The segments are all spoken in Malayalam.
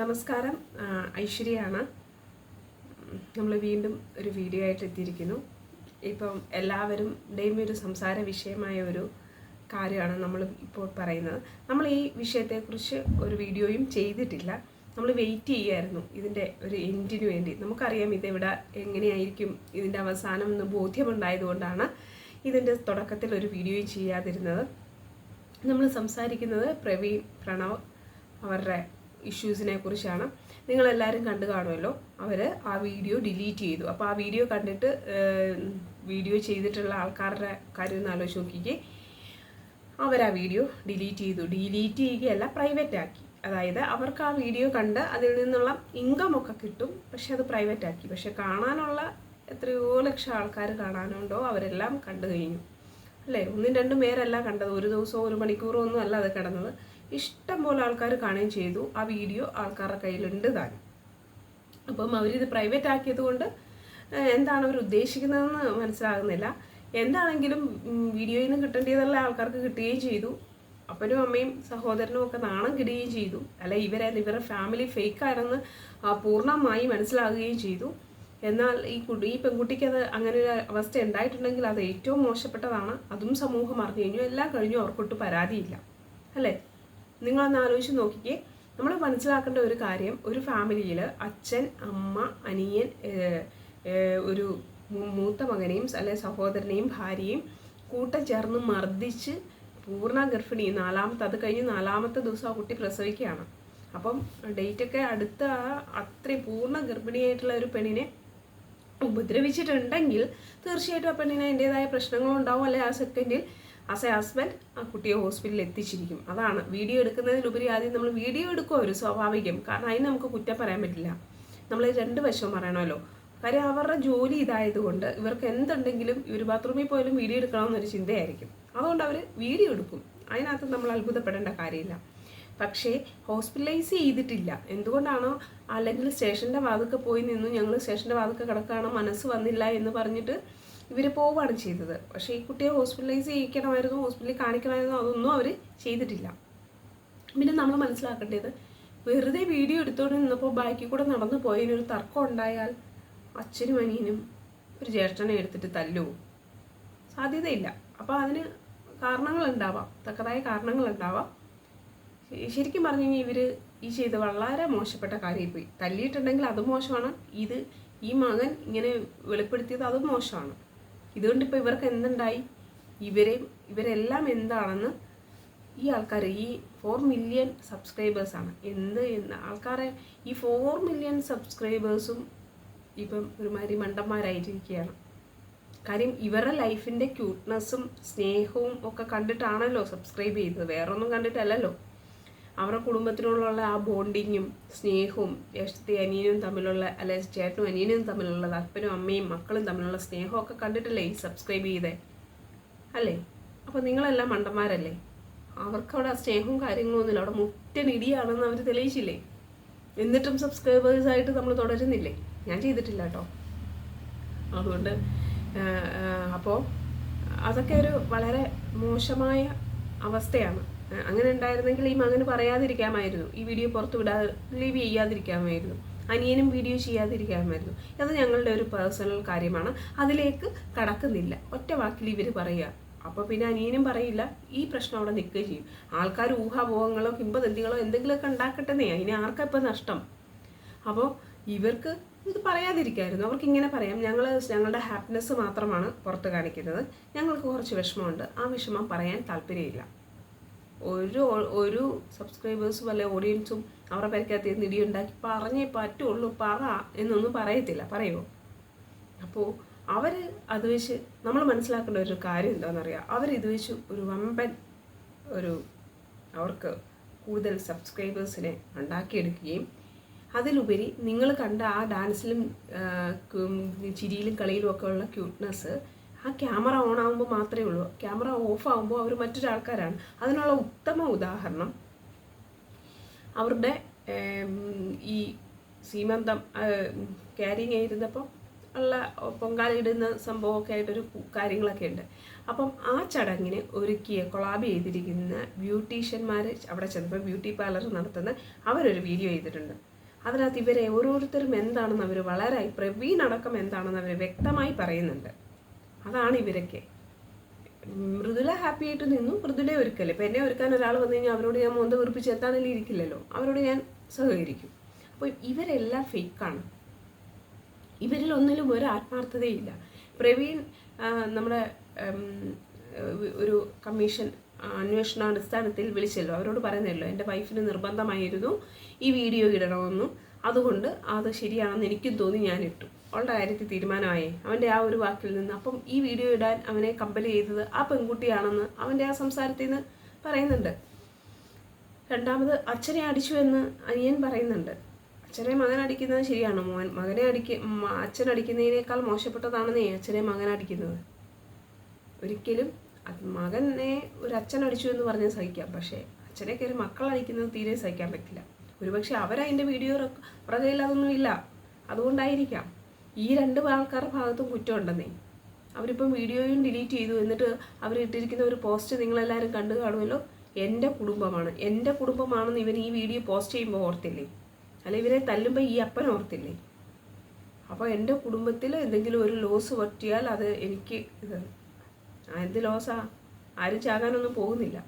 നമസ്കാരം. ഐശ്വര്യയാണ് നമ്മൾ വീണ്ടും ഒരു വീഡിയോ ആയിട്ട് എത്തിയിരിക്കുന്നു. ഇപ്പം എല്ലാവരുടെയും ഒരു സംസാര വിഷയമായ ഒരു കാര്യമാണ് നമ്മൾ ഇപ്പോൾ പറയുന്നത്. നമ്മൾ ഈ വിഷയത്തെക്കുറിച്ച് ഒരു വീഡിയോയും ചെയ്തിട്ടില്ല. നമ്മൾ വെയിറ്റ് ചെയ്യുമായിരുന്നു ഇതിന്റെ ഒരു എൻഡിന് വേണ്ടി. നമുക്കറിയാം ഇതെവിടെ എങ്ങനെയായിരിക്കും ഇതിന്റെ അവസാനം എന്ന് ബോധ്യമുണ്ടായതുകൊണ്ടാണ് ഇതിന്റെ തുടക്കത്തിൽ ഒരു വീഡിയോ ചെയ്യാതിരുന്നത്. നമ്മൾ സംസാരിക്കുന്നത് പ്രവീൺ പ്രണവ് അവരുടെ ഇഷ്യൂസിനെ കുറിച്ചാണ് നിങ്ങളെല്ലാവരും കണ്ടു കാണുമല്ലോ. അവർ ആ വീഡിയോ ഡിലീറ്റ് ചെയ്തു. അപ്പോൾ ആ വീഡിയോ കണ്ടിട്ട് വീഡിയോ ചെയ്തിട്ടുള്ള ആൾക്കാരുടെ കാര്യം ഒന്ന് ആലോചിച്ച് നോക്കിക്കേ. അവർ ആ വീഡിയോ ഡിലീറ്റ് ചെയ്തു. ഡിലീറ്റ് ചെയ്യുകയല്ല പ്രൈവറ്റ് ആക്കി. അതായത് അവർക്ക് ആ വീഡിയോ കണ്ട് അതിൽ നിന്നുള്ള ഇൻകം ഒക്കെ കിട്ടും പക്ഷെ അത് പ്രൈവറ്റ് ആക്കി. പക്ഷെ കാണാനുള്ള എത്രയോ ലക്ഷം ആൾക്കാർ കാണാനുണ്ടോ അവരെല്ലാം കണ്ടു കഴിഞ്ഞു. അല്ലേ? ഒന്നും രണ്ടും പേരല്ല കണ്ടത്. ഒരു ദിവസമോ ഒരു മണിക്കൂറോ ഒന്നും അല്ല അത് കിടന്നത്. ഇഷ്ടം പോലെ ആൾക്കാർ കാണുകയും ചെയ്തു. ആ വീഡിയോ ആൾക്കാരുടെ കയ്യിലുണ്ട് താനും. അപ്പം അവരിത് പ്രൈവറ്റ് ആക്കിയത് കൊണ്ട് എന്താണ് അവർ ഉദ്ദേശിക്കുന്നതെന്ന് മനസ്സിലാകുന്നില്ല. എന്താണെങ്കിലും വീഡിയോയിൽ നിന്ന് കിട്ടേണ്ടതെല്ലാം ആൾക്കാർക്ക് കിട്ടുകയും ചെയ്തു. അപ്പനും അമ്മയും സഹോദരനും ഒക്കെ നാണം കിടുകയും ചെയ്തു. അല്ല ഇവരെ ഇവരുടെ ഫാമിലി ഫേക്ക് ആണെന്ന് പൂർണമായി മനസ്സിലാകുകയും ചെയ്തു. എന്നാൽ ഈ കുട്ടി ഈ പെൺകുട്ടിക്ക് അത് അങ്ങനെ ഒരു അവസ്ഥ ഉണ്ടായിട്ടുണ്ടെങ്കിൽ അത് ഏറ്റവും മോശപ്പെട്ടതാണ്. അതും സമൂഹം അറിഞ്ഞു കഴിഞ്ഞു. എല്ലാം കഴിഞ്ഞു. അവർക്കൊട്ട് പരാതിയില്ല. അല്ലേ? നിങ്ങളൊന്ന് ആലോചിച്ച് നോക്കിക്കേ. നമ്മൾ മനസ്സിലാക്കേണ്ട ഒരു കാര്യം ഒരു ഫാമിലിയിൽ അച്ഛൻ അമ്മ അനിയൻ ഒരു മൂത്ത മകനെയും അല്ലെ സഹോദരനെയും ഭാര്യയും കൂട്ടം ചേർന്ന് മർദ്ദിച്ച് പൂർണ ഗർഭിണി. നാലാമത്തെ അത് കഴിഞ്ഞ് നാലാമത്തെ ദിവസം ആ കുട്ടി പ്രസവിക്കുകയാണ്. അപ്പം ഡേറ്റൊക്കെ അടുത്ത അത്രയും പൂർണ ഗർഭിണിയായിട്ടുള്ള ഒരു പെണ്ണിനെ ഉപദ്രവിച്ചിട്ടുണ്ടെങ്കിൽ തീർച്ചയായിട്ടും ആ പെണ്ണിന് അതിന്റെതായ പ്രശ്നങ്ങളുണ്ടാവും അല്ലെ ആ സെക്കൻഡിൽ ആസ് എ ഹസ്ബൻഡ് ആ കുട്ടിയെ ഹോസ്പിറ്റലിൽ എത്തിച്ചിരിക്കും. അതാണ്. വീഡിയോ എടുക്കുന്നതിലുപരി ആദ്യം നമ്മൾ വീഡിയോ എടുക്കുക ഒരു സ്വാഭാവികം. കാരണം അതിന് നമുക്ക് കുറ്റം പറയാൻ പറ്റില്ല. നമ്മൾ രണ്ട് വശവും പറയണമല്ലോ. കാര്യം അവരുടെ ജോലി ഇതായതുകൊണ്ട് ഇവർക്ക് എന്തുണ്ടെങ്കിലും ഇവർ ബാത്റൂമിൽ പോയാലും വീഡിയോ എടുക്കണമെന്നൊരു ചിന്തയായിരിക്കും. അതുകൊണ്ട് അവർ വീഡിയോ എടുക്കും. അതിനകത്ത് നമ്മൾ അത്ഭുതപ്പെടേണ്ട കാര്യമില്ല. പക്ഷേ ഹോസ്പിറ്റലൈസ് ചെയ്തിട്ടില്ല. എന്തുകൊണ്ടാണോ? അല്ലെങ്കിൽ സ്റ്റേഷന്റെ വാതൊക്കെ പോയി നിന്നു ഞങ്ങൾ സ്റ്റേഷന്റെ വാതൊക്കെ കിടക്കുകയാണ് മനസ്സ് വന്നില്ല എന്ന് പറഞ്ഞിട്ട് ഇവർ പോവുകയാണ് ചെയ്തത്. പക്ഷേ ഈ കുട്ടിയെ ഹോസ്പിറ്റലൈസ് ചെയ്യിക്കണമായിരുന്നു ഹോസ്പിറ്റലിൽ കാണിക്കണമായിരുന്നു അതൊന്നും അവർ ചെയ്തിട്ടില്ല. പിന്നെ നമ്മൾ മനസ്സിലാക്കേണ്ടത് വെറുതെ വീഡിയോ എടുത്തുകൊണ്ട് നിന്നപ്പോൾ ബാക്കിൽ കൂടെ നടന്നു പോയതിനൊരു തർക്കം ഉണ്ടായാൽ അച്ഛനും അനിയനും ഒരു ജ്യേഷ്ഠനെ എടുത്തിട്ട് തല്ലുവോ സാധ്യതയില്ല. അപ്പോൾ അതിന് കാരണങ്ങളുണ്ടാവാം തക്കതായ കാരണങ്ങളുണ്ടാവാം ശരിക്കും പറഞ്ഞു കഴിഞ്ഞാൽ ഇവർ ഈ ചെയ്ത് വളരെ മോശപ്പെട്ട കാര്യം പോയി. തല്ലിയിട്ടുണ്ടെങ്കിൽ അത് മോശമാണ്. ഇത് ഈ മകൻ ഇങ്ങനെ വെളിപ്പെടുത്തിയത് അതും മോശമാണ്. ഇതുകൊണ്ട് ഇപ്പോൾ ഇവർക്ക് എന്തുണ്ടായി? ഇവരെ ഇവരെല്ലാം എന്താണെന്ന് ഈ ആൾക്കാർ ഈ ഫോർ മില്യൺ സബ്സ്ക്രൈബേഴ്സാണ് എന്ത് എന്ന് ആൾക്കാരെ ഈ ഫോർ മില്യൺ സബ്സ്ക്രൈബേഴ്സും ഇപ്പം ഒരുമാതിരി മണ്ടന്മാരായിട്ടിരിക്കുകയാണ് കാര്യം ഇവരുടെ ലൈഫിന്റെ ക്യൂട്ട്നെസ്സും സ്നേഹവും ഒക്കെ കണ്ടിട്ടാണല്ലോ സബ്സ്ക്രൈബ് ചെയ്തത്. വേറൊന്നും കണ്ടിട്ടല്ലല്ലോ. അവരുടെ കുടുംബത്തിനോടുള്ള ആ ബോണ്ടിങ്ങും സ്നേഹവും ജ്യേഷ്ഠത്തെ അനിയനും തമ്മിലുള്ള അല്ലെ ചേട്ടനും അനിയനും തമ്മിലുള്ള അപ്പനും അമ്മയും മക്കളും തമ്മിലുള്ള സ്നേഹമൊക്കെ കണ്ടിട്ടല്ലേ ഈ സബ്സ്ക്രൈബ് ചെയ്തേ? അല്ലേ? അപ്പോൾ നിങ്ങളെല്ലാം മണ്ടന്മാരല്ലേ? അവർക്കവിടെ സ്നേഹവും കാര്യങ്ങളും ഒന്നുമില്ല. അവിടെ മുറ്റൻ ഇടിയാണെന്ന് അവർ തെളിയിച്ചില്ലേ? എന്നിട്ടും സബ്സ്ക്രൈബേഴ്സ് ആയിട്ട് നമ്മൾ തുടരുന്നില്ലേ? ഞാൻ ചെയ്തിട്ടില്ല കേട്ടോ. അതുകൊണ്ട് അപ്പോൾ അതൊക്കെ ഒരു വളരെ മോശമായ അവസ്ഥയാണ്. അങ്ങനെ ഉണ്ടായിരുന്നെങ്കിൽ ഈ മകന് പറയാതിരിക്കാമായിരുന്നു. ഈ വീഡിയോ പുറത്തു വിടാതെ ലീവ് ചെയ്യാതിരിക്കാമായിരുന്നു. അനിയനും വീഡിയോ ചെയ്യാതിരിക്കാമായിരുന്നു. അത് ഞങ്ങളുടെ ഒരു പേഴ്സണൽ കാര്യമാണ്. അതിലേക്ക് കടക്കുന്നില്ല. ഒറ്റ വാക്കിൽ ഇവർ പറയുക. അപ്പോൾ പിന്നെ അനിയനും പറയില്ല. ഈ പ്രശ്നം അവിടെ നിൽക്കുകയും ചെയ്യും. ആൾക്കാർ ഊഹാപോഹങ്ങളോ കിംബദന്തികളോ എന്തെങ്കിലുമൊക്കെ ഉണ്ടാക്കട്ടെന്നേ. അതിന് ആർക്കാ ഇപ്പം നഷ്ടം? അപ്പോൾ ഇവർക്ക് ഇത് പറയാതിരിക്കായിരുന്നു. അവർക്ക് ഇങ്ങനെ പറയാം. ഞങ്ങൾ ഞങ്ങളുടെ ഹാപ്പിനെസ് മാത്രമാണ് പുറത്ത് കാണിക്കുന്നത്. ഞങ്ങൾക്ക് കുറച്ച് വിഷമമുണ്ട്. ആ വിഷമം പറയാൻ താല്പര്യമില്ല. ഒരു ഒരു സബ്സ്ക്രൈബേഴ്സും അല്ലെ ഓഡിയൻസും അവരുടെ പേരക്കകത്ത് ഇരുന്ന് ഇടി ഉണ്ടാക്കി പറഞ്ഞേ പറ്റുള്ളൂ പറ എന്നൊന്നും പറയത്തില്ല. പറയുമോ അപ്പോൾ അവർ അത് വെച്ച് നമ്മൾ മനസ്സിലാക്കേണ്ട ഒരു കാര്യം എന്താണെന്നറിയാം അവർ ഇത് വെച്ച് ഒരു വമ്പൻ ഒരു അവർക്ക് കൂടുതൽ സബ്സ്ക്രൈബേഴ്സിനെ ഉണ്ടാക്കിയെടുക്കുകയും അതിലുപരി നിങ്ങൾ കണ്ട ആ ഡാൻസിലും ചിരിയിലും കളിയിലും ഒക്കെ ഉള്ള ക്യൂട്ട്നെസ് ആ ക്യാമറ ഓൺ ആകുമ്പോൾ മാത്രമേ ഉള്ളൂ. ക്യാമറ ഓഫ് ആകുമ്പോൾ അവർ മറ്റൊരാൾക്കാരാണ്. അതിനുള്ള ഉത്തമ ഉദാഹരണം അവരുടെ ഈ സീമന്തം ക്യാരിങ് ആയിരുന്നപ്പോൾ ഉള്ള പൊങ്കാലയിടുന്ന സംഭവമൊക്കെ ആയിട്ടൊരു കാര്യങ്ങളൊക്കെ ഉണ്ട് അപ്പം ആ ചടങ്ങിന് ഒരുക്കിയ കൊളാബ് ചെയ്തിരിക്കുന്ന ബ്യൂട്ടീഷ്യന്മാർ അവിടെ ചെന്നപ്പോൾ ബ്യൂട്ടി പാർലർ നടത്തുന്ന അവരൊരു വീഡിയോ ചെയ്തിട്ടുണ്ട്. അതിനകത്ത് ഇവരെ ഓരോരുത്തരും എന്താണെന്ന് അവർ വളരെ പ്രവീൺ അടക്കം എന്താണെന്ന് അവർ വ്യക്തമായി പറയുന്നുണ്ട്. അതാണ് ഇവരൊക്കെ. മൃദുല ഹാപ്പി ആയിട്ട് നിന്നു. മൃദുല ഒരുക്കല്ലേ ഇപ്പം എന്നെ ഒരുക്കാൻ ഒരാൾ വന്നു കഴിഞ്ഞാൽ അവരോട് ഞാൻ മോന്ത വീർപ്പിച്ച് എത്താന്നല്ലേ ഇരിക്കില്ലല്ലോ. അവരോട് ഞാൻ സഹകരിക്കും. അപ്പോൾ ഇവരെല്ലാം ഫേക്കാണ് ഇവരിൽ ഒന്നിലും ഒരു ആത്മാർത്ഥതയില്ല. പ്രവീൺ നമ്മുടെ ഒരു കമ്മീഷൻ അന്വേഷണ അന്വേഷണാടിസ്ഥാനത്തിൽ വിളിച്ചല്ലോ. അവരോട് പറയുന്നല്ലോ എന്റെ വൈഫിന് നിർബന്ധമായിരുന്നു ഈ വീഡിയോ ഇടണമെന്നും. അതുകൊണ്ട് അത് ശരിയാണെന്ന് എനിക്കും തോന്നി ഞാൻ ഇട്ടു അവളുടെ കാര്യത്തിൽ തീരുമാനമായി. അവന്റെ ആ ഒരു വാക്കിൽ നിന്ന് അപ്പം ഈ വീഡിയോ ഇടാൻ അവനെ കമ്പൽ ചെയ്തത് ആ പെൺകുട്ടിയാണെന്ന് അവന്റെ ആ സംസാരത്തിൽ നിന്ന് പറയുന്നുണ്ട്. രണ്ടാമത് അച്ഛനെ അടിച്ചു എന്ന് അനിയൻ പറയുന്നുണ്ട്. അച്ഛനെ മകൻ അടിക്കുന്നത് ശരിയാണ്. മോൻ മകനെ അടിക്ക അച്ഛൻ അടിക്കുന്നതിനേക്കാൾ മോശപ്പെട്ടതാണെന്നേ അച്ഛനെ മകൻ അടിക്കുന്നത്. ഒരിക്കലും മകനെ ഒരു അച്ഛൻ അടിച്ചു എന്ന് പറഞ്ഞാൽ സഹിക്കാം. പക്ഷേ അച്ഛനെ കയറി മക്കൾ അടിക്കുന്നത് തീരെ സഹിക്കാൻ പറ്റില്ല. ഒരുപക്ഷെ അവരതിന്റെ വീഡിയോ ഇല്ല അതുകൊണ്ടായിരിക്കാം. ഈ രണ്ട് ആൾക്കാരുടെ ഭാഗത്തും കുറ്റമുണ്ടെന്നേ. അവരിപ്പം വീഡിയോയും ഡിലീറ്റ് ചെയ്തു. എന്നിട്ട് അവരിട്ടിരിക്കുന്ന ഒരു പോസ്റ്റ് നിങ്ങളെല്ലാവരും കണ്ടു കാണുമല്ലോ? എന്റെ കുടുംബമാണ്. എന്റെ കുടുംബമാണെന്ന് ഇവൻ ഈ വീഡിയോ പോസ്റ്റ് ചെയ്യുമ്പോൾ ഓർത്തില്ലേ? അല്ല ഇവരെ തല്ലുമ്പോൾ ഈ അപ്പൻ ഓർത്തില്ലേ? അപ്പോൾ എന്റെ കുടുംബത്തിൽ എന്തെങ്കിലും ഒരു ലോസ് പറ്റിയാൽ അത് എനിക്ക് ഇത് എന്ത് ലോസാ ആരും ചാകാനൊന്നും പോകുന്നില്ല.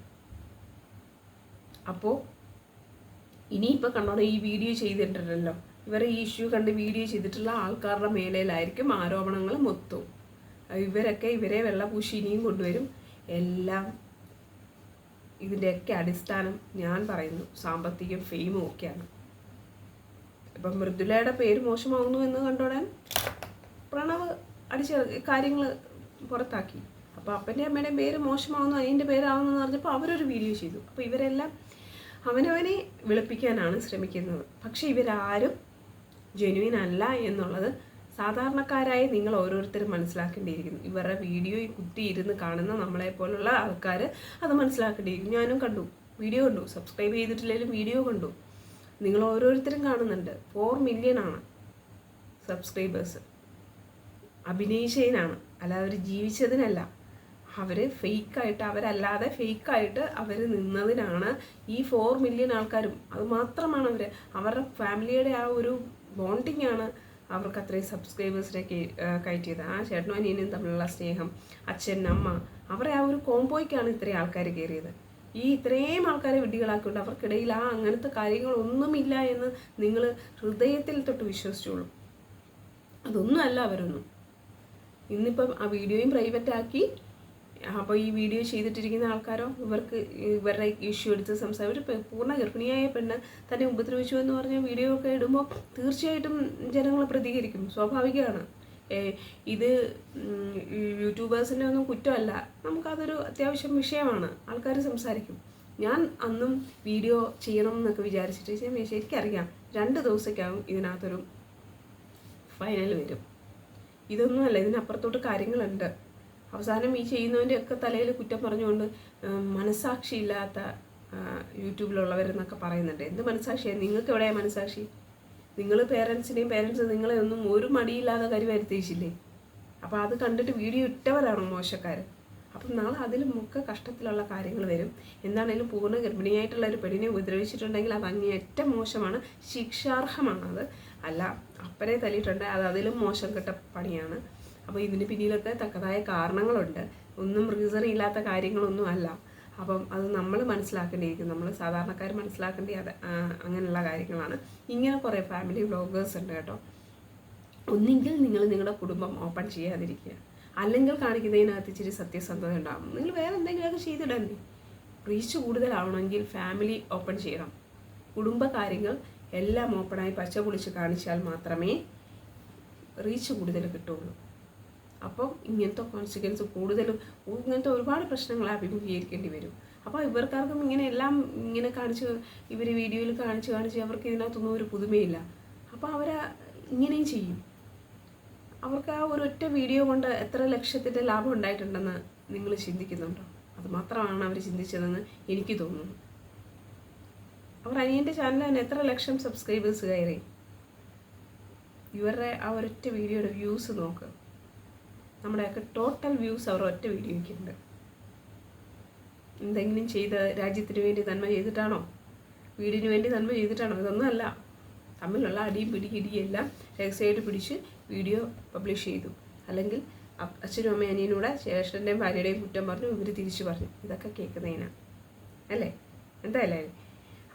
അപ്പോൾ ഇനിയിപ്പോൾ കണ്ടോണം ഈ വീഡിയോ ചെയ്തിട്ടുണ്ടല്ലോ? ഇവരെ ഈ ഇഷ്യൂ കണ്ട് വീഡിയോ ചെയ്തിട്ടുള്ള ആൾക്കാരുടെ മേലയിലായിരിക്കും ആരോപണങ്ങൾ മൊത്തവും. ഇവരൊക്കെ ഇവരെ വെള്ളപൂശി ഇനിയും കൊണ്ടുവരും. എല്ലാം ഇതിന്റെയൊക്കെ അടിസ്ഥാനം ഞാൻ പറയുന്നു. സാമ്പത്തികം ഫെയിമും ഒക്കെയാണ്. ഇപ്പം മൃദുലയുടെ പേര് മോശമാകുന്നു എന്ന് കണ്ടോടാൻ പ്രണവ് അടിച്ച കാര്യങ്ങൾ പുറത്താക്കി. അപ്പോൾ അപ്പന്റെ അമ്മയുടെ പേര് മോശമാവുന്നു അതിന്റെ പേരാവുന്നു എന്ന് പറഞ്ഞപ്പോൾ അവരൊരു വീഡിയോ ചെയ്തു. അപ്പോൾ ഇവരെല്ലാം അവനവനെ വെളുപ്പിക്കാനാണ് ശ്രമിക്കുന്നത്. പക്ഷേ ഇവരാരും ജെനുവിൻ അല്ല എന്നുള്ളത് സാധാരണക്കാരായി നിങ്ങൾ ഓരോരുത്തരും മനസ്സിലാക്കേണ്ടിയിരിക്കുന്നു. ഇവരുടെ വീഡിയോ കുത്തിയിരുന്ന് കാണുന്ന നമ്മളെ പോലുള്ള ആൾക്കാർ അത് മനസ്സിലാക്കേണ്ടിയിരിക്കും ഞാനും കണ്ടു. വീഡിയോ കണ്ടു. സബ്സ്ക്രൈബ് ചെയ്തിട്ടില്ലെങ്കിലും വീഡിയോ കണ്ടു. നിങ്ങൾ ഓരോരുത്തരും കാണുന്നുണ്ട്. ഫോർ മില്യൺ ആണ് സബ്സ്ക്രൈബേഴ്സ് അഭിനയിച്ചതിനാണ്. അല്ലാതെ അവർ ജീവിച്ചതിനല്ല. അവർ ഫേക്കായിട്ട് അവരല്ലാതെ ഫേക്കായിട്ട് അവർ നിന്നതിനാണ് ഈ ഫോർ മില്യൺ ആൾക്കാരും. അത് മാത്രമാണ് അവർ അവരുടെ ഫാമിലിയുടെ ആ ഒരു ബോണ്ടിങ് ആണ് അവർക്ക് അത്രയും സബ്സ്ക്രൈബേഴ്സിലേക്ക് കയറ്റിയത്. ആ ചേട്ടനും അനിയനും തമ്മിലുള്ള സ്നേഹം അച്ഛൻ അമ്മ അവരെ ആ ഒരു കോംബോയ്ക്കാണ് ഇത്രയും ആൾക്കാർ കയറിയത്. ഈ ഇത്രയും ആൾക്കാരെ വിഡ്ഢികളാക്കിക്കൊണ്ട് അവർക്കിടയിൽ ആ അങ്ങനത്തെ കാര്യങ്ങളൊന്നുമില്ല എന്ന് നിങ്ങൾ ഹൃദയത്തിൽ തൊട്ട് വിശ്വസിച്ചോളൂ. അതൊന്നും അല്ല അവരൊന്നും. ഇന്നിപ്പം ആ വീഡിയോയും പ്രൈവറ്റ് ആക്കി അപ്പോൾ ഈ വീഡിയോ ചെയ്തിട്ടിരിക്കുന്ന ആൾക്കാരോ ഇവർക്ക് ഇവരുടെ ഇഷ്യൂ എടുത്ത് സംസാരം ഒരു പൂർണ ഗർഭിണിയായ പെണ്ണ് തന്നെ ഉപദ്രവിച്ചു എന്ന് പറഞ്ഞ വീഡിയോ ഒക്കെ ഇടുമ്പോൾ തീർച്ചയായിട്ടും ജനങ്ങൾ പ്രതികരിക്കും സ്വാഭാവികമാണ്. ഇത് യൂട്യൂബേഴ്സിന്റെ ഒന്നും കുറ്റമല്ല. നമുക്കതൊരു അത്യാവശ്യം വിഷയമാണ്. ആൾക്കാർ സംസാരിക്കും. ഞാൻ അന്നും വീഡിയോ ചെയ്യണം എന്നൊക്കെ വിചാരിച്ചിട്ട് ഞാൻ ശരിക്കറിയാം രണ്ട് ദിവസത്തേക്കാവും ഇതിനകത്തൊരു ഫൈനൽ വരും. ഇതൊന്നുമല്ല ഇതിനപ്പുറത്തോട്ട് കാര്യങ്ങളുണ്ട്. അവസാനം ഈ ചെയ്യുന്നവന്റെ ഒക്കെ തലയിൽ കുറ്റം പറഞ്ഞുകൊണ്ട് മനസാക്ഷിയില്ലാത്ത യൂട്യൂബിലുള്ളവരെന്നൊക്കെ പറയുന്നുണ്ട്. എന്ത് മനസാക്ഷിയാണ് നിങ്ങൾക്ക് എവിടെയാണ് മനസാക്ഷി നിങ്ങൾ പേരൻസിനെയും പേരൻസ് നിങ്ങളെ ഒന്നും ഒരു മടിയില്ലാതെ കരി വരുത്തിയിച്ചില്ലേ അപ്പോൾ അത് കണ്ടിട്ട് വീഡിയോ ഇട്ടവരാണോ മോശക്കാർ അപ്പം നാളെ അതിലും ഒക്കെ കഷ്ടത്തിലുള്ള കാര്യങ്ങൾ വരും. എന്താണേലും പൂർണ ഗർഭിണിയായിട്ടുള്ള ഒരു പെണ്ണിനെ ഉപദ്രവിച്ചിട്ടുണ്ടെങ്കിൽ അത് അങ്ങേയറ്റം മോശമാണ് ശിക്ഷാർഹമാണ് അത് അല്ല അപ്പനെ തല്ലിയിട്ടുണ്ട് അത് അതിലും മോശം കെട്ട പണിയാണ്. അപ്പോൾ ഇതിന് പിന്നിലൊക്കെ തക്കതായ കാരണങ്ങളുണ്ട്. ഒന്നും റീസൺ ഇല്ലാത്ത കാര്യങ്ങളൊന്നും അല്ല. അപ്പം അത് നമ്മൾ മനസ്സിലാക്കേണ്ടിയിരിക്കും. നമ്മൾ സാധാരണക്കാർ മനസ്സിലാക്കേണ്ടി അത് അങ്ങനെയുള്ള കാര്യങ്ങളാണ്. ഇങ്ങനെ കുറേ ഫാമിലി വ്ളോഗേഴ്സ് ഉണ്ട് കേട്ടോ. ഒന്നെങ്കിൽ നിങ്ങൾ നിങ്ങളുടെ കുടുംബം ഓപ്പൺ ചെയ്യാതിരിക്കുക. അല്ലെങ്കിൽ കാണിക്കുന്നതിനകത്ത് ഇച്ചിരി സത്യസന്ധത ഉണ്ടാകും നിങ്ങൾ വേറെ എന്തെങ്കിലുമൊക്കെ ചെയ്തിടണ്ടേ? റീച്ച് കൂടുതലാവണമെങ്കിൽ ഫാമിലി ഓപ്പൺ ചെയ്യണം. കുടുംബകാര്യങ്ങൾ എല്ലാം ഓപ്പണായി പച്ച പൊളിച്ച് കാണിച്ചാൽ മാത്രമേ റീച്ച് കൂടുതൽ കിട്ടുള്ളൂ അപ്പം ഇങ്ങനത്തെ കോൺസിക്വൻസ് കൂടുതലും ഇങ്ങനത്തെ ഒരുപാട് പ്രശ്നങ്ങൾ അഭിമുഖീകരിക്കേണ്ടി വരും. അപ്പോൾ ഇവർക്കാർക്കും ഇങ്ങനെ എല്ലാം ഇങ്ങനെ കാണിച്ച് ഇവർ വീഡിയോയിൽ കാണിച്ച് കാണിച്ച് അവർക്ക് ഇതിനകത്തൊന്നും ഒരു പുതുമയില്ല. അപ്പോൾ അവർ ഇങ്ങനെയും ചെയ്യും. അവർക്ക് ആ ഒരു ഒറ്റ വീഡിയോ കൊണ്ട് എത്ര ലക്ഷത്തിന്റെ ലാഭം ഉണ്ടായിട്ടുണ്ടെന്ന് നിങ്ങൾ ചിന്തിക്കുന്നുണ്ടോ? അതുമാത്രമാണ് അവർ ചിന്തിച്ചതെന്ന് എനിക്ക് തോന്നുന്നു. അവർ അനിയന്റെ ചാനൽ തന്നെ എത്ര ലക്ഷം സബ്സ്ക്രൈബേഴ്സ് കയറി? ഇവരുടെ ആ ഒരൊറ്റ വീഡിയോയുടെ വ്യൂസ് നോക്ക്. നമ്മുടെയൊക്കെ ടോട്ടൽ വ്യൂസ് അവർ ഒറ്റ വീഡിയോയ്ക്കുണ്ട് എന്തെങ്കിലും ചെയ്ത് രാജ്യത്തിന് വേണ്ടി നന്മ ചെയ്തിട്ടാണോ? വീടിന് വേണ്ടി നന്മ ചെയ്തിട്ടാണോ? ഇതൊന്നുമല്ല തമ്മിലുള്ള അടിയും പിടി ഇടിയും എല്ലാം രഹസ്യമായിട്ട് പിടിച്ച് വീഡിയോ പബ്ലിഷ് ചെയ്തു. അല്ലെങ്കിൽ അച്ഛനും അമ്മയും അനിയനൂടെ ജ്യേഷ്ഠന്റെയും ഭാര്യയുടെയും കുറ്റം പറഞ്ഞു ഇവർ തിരിച്ചു പറഞ്ഞു. ഇതൊക്കെ കേൾക്കുന്നതിനാണ് അല്ലേ? എന്തായാലേ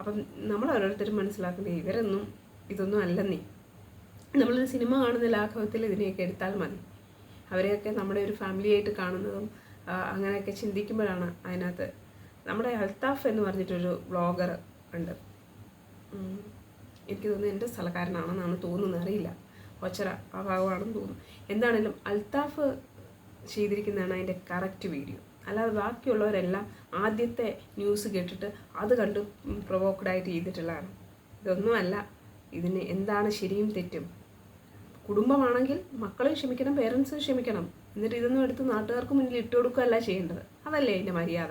അപ്പം നമ്മൾ ഓരോരുത്തരും മനസ്സിലാക്കുന്നത് ഇവരൊന്നും ഇതൊന്നും അല്ലെന്നേ. നമ്മളൊരു സിനിമ കാണുന്ന ലാഘവത്തിൽ ഇതിനെയൊക്കെ എടുത്താൽ മതി. അവരെയൊക്കെ നമ്മുടെ ഒരു ഫാമിലി ആയിട്ട് കാണുന്നതും അങ്ങനെയൊക്കെ ചിന്തിക്കുമ്പോഴാണ് അതിനകത്ത് നമ്മുടെ അൽത്താഫ് എന്ന് പറഞ്ഞിട്ടൊരു വ്ളോഗർ ഉണ്ട്. എനിക്ക് തോന്നുന്നു എന്റെ സ്ഥലക്കാരനാണെന്നാണ് തോന്നുന്നത്. അറിയില്ല. ഒച്ചറ ആ ഭാഗമാണെന്ന് തോന്നുന്നു. എന്താണേലും അൽത്താഫ് ചെയ്തിരിക്കുന്നതാണ് അതിന്റെ കറക്റ്റ് വീഡിയോ അല്ലാതെ ബാക്കിയുള്ളവരെല്ലാം ആദ്യത്തെ ന്യൂസ് കേട്ടിട്ട് അത് കണ്ട് പ്രൊവോക്കഡായിട്ട് ചെയ്തിട്ടുള്ളതാണ്. ഇതൊന്നുമല്ല. ഇതിന് എന്താണ് ശരിയും തെറ്റും? കുടുംബമാണെങ്കിൽ മക്കളെ ക്ഷമിക്കണം പേരൻസ് ക്ഷമിക്കണം. എന്നിട്ട് ഇതൊന്നും എടുത്ത് നാട്ടുകാർക്ക് മുന്നിൽ ഇട്ട് കൊടുക്കുകയല്ല ചെയ്യേണ്ടത്. അതല്ലേ അതിന്റെ മര്യാദ.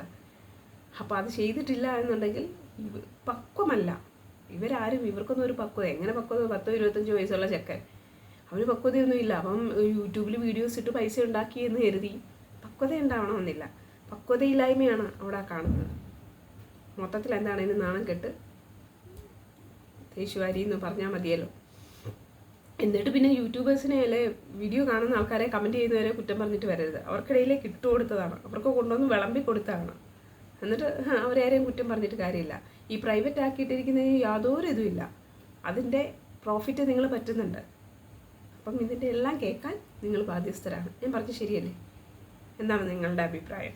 അപ്പോൾ അത് ചെയ്തിട്ടില്ല എന്നുണ്ടെങ്കിൽ ഇവ- പക്വമല്ല. ഇവരാരും ഇവർക്കൊന്നും ഒരു പക്വത. എങ്ങനെ പക്വത? പത്തോ ഇരുപത്തഞ്ചോ വയസ്സുള്ള ചെക്കൻ. അവന് പക്വതയൊന്നും ഇല്ല. അവൻ യൂട്യൂബിൽ വീഡിയോസ് ഇട്ട് പൈസ ഉണ്ടാക്കി എന്ന് കരുതി പക്വത ഉണ്ടാവണമെന്നില്ല. പക്വതയില്ലായ്മയാണ് അവിടെ കാണുന്നത്. മൊത്തത്തിൽ എന്താണ് ഇതിന് നാണം കെട്ട്? തേശുവാരി എന്ന് പറഞ്ഞാൽ മതിയല്ലോ. എന്നിട്ട് പിന്നെ യൂട്യൂബേഴ്സിനെ അല്ലെ വീഡിയോ കാണുന്ന ആൾക്കാരെ കമന്റ് ചെയ്യുന്നവരെ കുറ്റം പറഞ്ഞിട്ട് വരരുത്. അവർക്കിടയിലേക്ക് ഇട്ട് കൊടുത്തതാണ്. അവർക്ക് കൊണ്ടുവന്ന് വിളമ്പി കൊടുത്തതാണ്. എന്നിട്ട് അവരാരെയും കുറ്റം പറഞ്ഞിട്ട് കാര്യമില്ല. ഈ പ്രൈവറ്റ് ആക്കിയിട്ടിരിക്കുന്നതിന് യാതൊരു ഇതുമില്ല അതിന്റെ പ്രോഫിറ്റ് നിങ്ങൾ പറ്റുന്നുണ്ട്. അപ്പം ഇതിന്റെ എല്ലാം കേൾക്കാൻ നിങ്ങൾ ബാധ്യസ്ഥരാണ്. ഞാൻ പറഞ്ഞത് ശരിയല്ലേ? എന്താണ് നിങ്ങളുടെ അഭിപ്രായം?